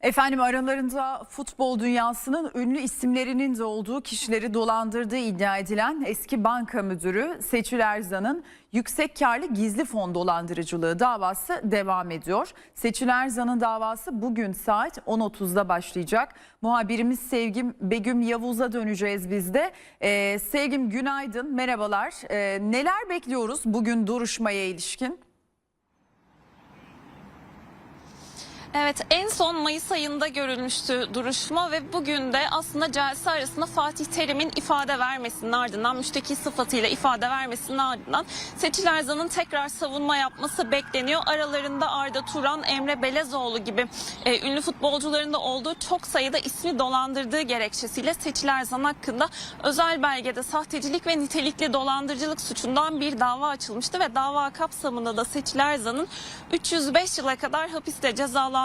Efendim aralarında futbol dünyasının ünlü isimlerinin de olduğu kişileri dolandırdığı iddia edilen eski banka müdürü Seçil Erzan'ın yüksek karlı gizli fon dolandırıcılığı davası devam ediyor. Seçil Erzan'ın davası bugün saat 10.30'da başlayacak. Muhabirimiz Sevgim Begüm Yavuz'a döneceğiz biz de. Ee, Sevgim günaydın, merhabalar. Ee, neler bekliyoruz bugün duruşmaya ilişkin? Evet en son Mayıs ayında görülmüştü duruşma ve bugün de aslında celse arasında Fatih Terim'in ifade vermesinin ardından müşteki sıfatıyla ifade vermesinin ardından Seçil Erzan'ın tekrar savunma yapması bekleniyor. Aralarında Arda Turan, Emre Belezoğlu gibi e, ünlü futbolcuların da olduğu çok sayıda ismi dolandırdığı gerekçesiyle Seçil Erzan hakkında özel belgede sahtecilik ve nitelikli dolandırıcılık suçundan bir dava açılmıştı ve dava kapsamında da Seçil Erzan'ın 305 yıla kadar hapiste cezalandırılmıştı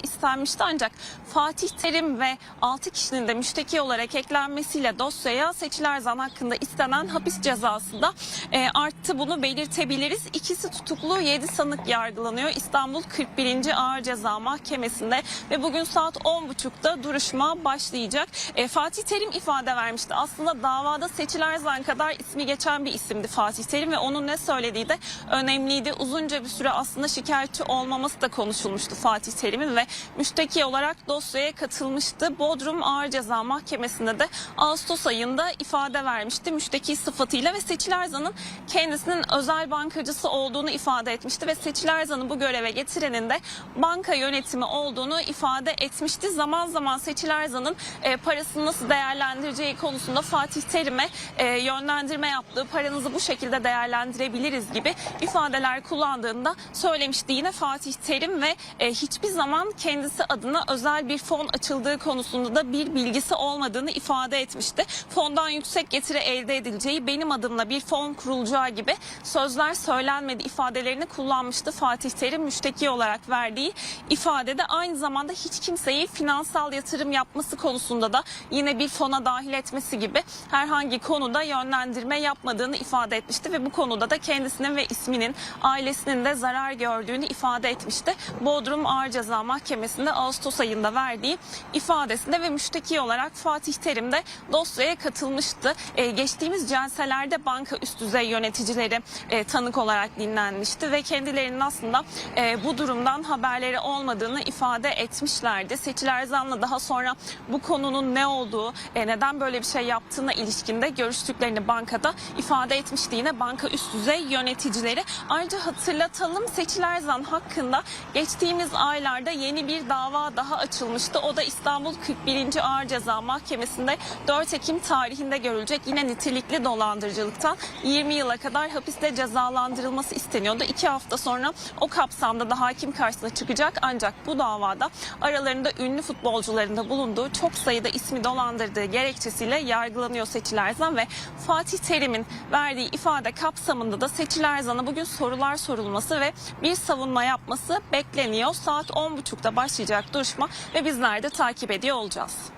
istenmişti ancak Fatih Terim ve 6 kişinin de müşteki olarak eklenmesiyle dosyaya Seçil Erzan hakkında istenen hapis cezası da e, arttı. Bunu belirtebiliriz. İkisi tutuklu 7 sanık yargılanıyor İstanbul 41. Ağır Ceza Mahkemesi'nde ve bugün saat 10.30'da duruşma başlayacak. E, Fatih Terim ifade vermişti. Aslında davada Seçil Erzan kadar ismi geçen bir isimdi Fatih Terim ve onun ne söylediği de önemliydi. Uzunca bir süre aslında şikayetçi olmaması da konuşulmuştu Fatih Terim'in ve müşteki olarak dosyaya katılmıştı. Bodrum Ağır Ceza Mahkemesi'nde de Ağustos ayında ifade vermişti müşteki sıfatıyla ve Seçil Erzan'ın kendisinin özel bankacısı olduğunu ifade etmişti ve Seçil Erzan'ı bu göreve getirenin de banka yönetimi olduğunu ifade etmişti. Zaman zaman Seçil Erzan'ın e, parasını nasıl değerlendireceği konusunda Fatih Terim'e e, yönlendirme yaptığı paranızı bu şekilde değerlendirebiliriz gibi ifadeler kullandığında söylemişti yine Fatih Terim ve e, hiçbir zaman kendisi adına özel bir fon açıldığı konusunda da bir bilgisi olmadığını ifade etmişti. Fondan yüksek getiri elde edileceği benim adımla bir fon kurulacağı gibi sözler söylenmedi ifadelerini kullanmıştı Fatih Terim müşteki olarak verdiği ifadede aynı zamanda hiç kimseyi finansal yatırım yapması konusunda da yine bir fona dahil etmesi gibi herhangi konuda yönlendirme yapmadığını ifade etmişti ve bu konuda da kendisinin ve isminin ailesinin de zarar gördüğünü ifade etmişti. Bodrum Ağır Ceza Mahkemesi'nde Ağustos ayında verdiği ifadesinde ve müşteki olarak Fatih Terim de dosyaya katılmıştı. Ee, geçtiğimiz celselerde banka üst düzey yöneticileri e, tanık olarak dinlenmişti ve kendilerinin aslında e, bu durumdan haberleri olmadığını ifade etmişlerdi. Seçil Erzan'la daha sonra bu konunun ne olduğu, e, neden böyle bir şey yaptığına ilişkinde görüştüklerini bankada ifade etmişti yine banka üst düzey yöneticileri. Ayrıca hatırlatalım Seçil Erzan hakkında geçtiğimiz aylarda yeni bir dava daha açılmıştı. O da İstanbul 41. Ağır Ceza Mahkemesi'nde 4 Ekim tarihinde görülecek. Yine nitelikli dolandırıcılıktan 20 yıla kadar hapiste cezalandırılması isteniyordu. İki hafta sonra o kapsamda da hakim karşısına çıkacak. Ancak bu davada aralarında ünlü futbolcuların da bulunduğu çok sayıda ismi dolandırdığı gerekçesiyle yargılanıyor Seçil Erzan ve Fatih Terim'in verdiği ifade kapsamında da Seçil Erzan'a bugün sorular sorulması ve bir savunma yapması bekleniyor. Saat 10.30'da başlayacak duruşma ve bizler de takip ediyor olacağız.